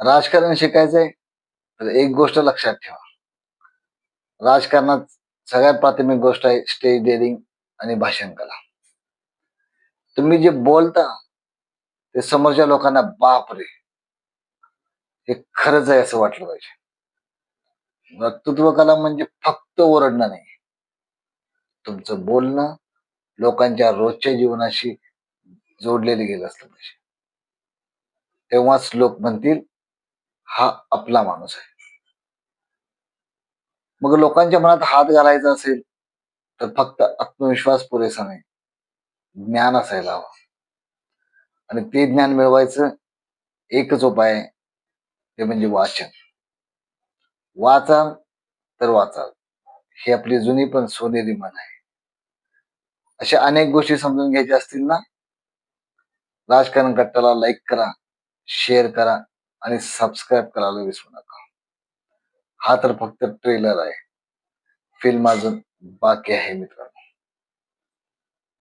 राजकारण शिकायचंय तर एक गोष्ट लक्षात ठेवा. राजकारणात सगळ्यात प्राथमिक गोष्ट आहे स्टेज डेअरिंग आणि भाषण कला. तुम्ही जे बोलता ते समोरच्या लोकांना बाप रे हे खरंच आहे असं वाटलं पाहिजे. वक्तृत्व कला म्हणजे फक्त ओरडणं नाही. तुमचं बोलणं लोकांच्या रोजच्या जीवनाशी जोडलेले गेलं असलं पाहिजे. तेव्हाच लोक म्हणतील हा आपला माणूस आहे. मग लोकांच्या मनात हात घालायचा असेल तर फक्त आत्मविश्वास पुरेसा नाही. ज्ञान असायला हवं. आणि ते ज्ञान मिळवायचं एकच उपाय आहे ते म्हणजे वाचन. वाचाल तर वाचाल ही आपली जुनी पण सोनेरी मन आहे. अशा अनेक गोष्टी समजून घ्यायच्या असतील ना? राजकारण कट्टाला लाईक करा शेअर करा. आणि सबस्क्राईब करायला विसरू नका. हा तर फक्त ट्रेलर आहे. फिल्म अजून बाकी आहे मित्रांनो.